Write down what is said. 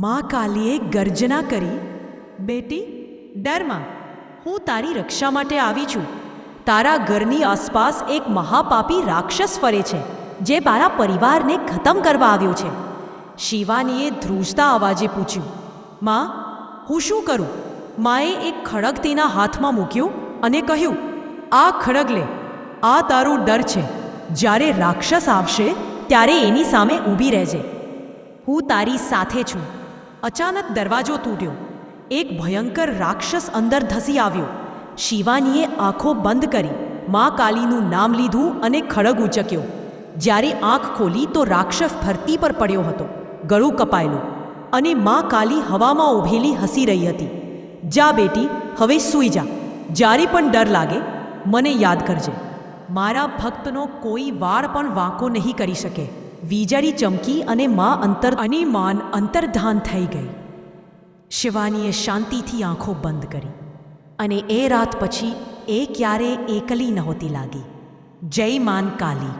મા કાલીએ ગર્જના કરી, બેટી, ડરમાં, હું તારી રક્ષા માટે આવી છું. તારા ઘરની આસપાસ એક મહાપાપી રાક્ષસ ફરે છે, જે મારા પરિવારને ખતમ કરવા આવ્યો છે. શિવાનીએ ધ્રુજતા અવાજે પૂછ્યું, માં, હું શું કરું? માએ એક ખડગ તેના હાથમાં મૂક્યું અને કહ્યું, આ ખડગ લે, આ તારું ડર છે. જ્યારે રાક્ષસ આવશે, ત્યારે એની સામે ઊભી રહેજે. હું તારી સાથે છું. અચાનક દરવાજો તૂટ્યો. એક ભયંકર રાક્ષસ અંદર ધસી આવ્યો. શિવાનીએ આંખો બંધ કરી મા કાલીનું નામ લીધું અને ખડગ ઉચક્યો. જ્યારે આંખ ખોલી તો રાક્ષસ ધરતી પર પડ્યો હતો, ગળું કપાયેલું અને મા કાલી હવામાં ઊભેલી હસી રહી હતી. જા બેટી, હવે સૂઈ જા. જ્યારે પણ ડર લાગે, મને યાદ કરજે. મારા ભક્તનો કોઈ વાળ પણ વાંકો નહીં કરી શકે. વીજળી ચમકી અને મા અંતર અને માન અંતર્ધાન થઈ ગઈ. શિવાનીએ શાંતિથી આંખો બંધ કરી અને એ રાત પછી એ ક્યારે એકલી નહોતી લાગી. જય માન કાલી.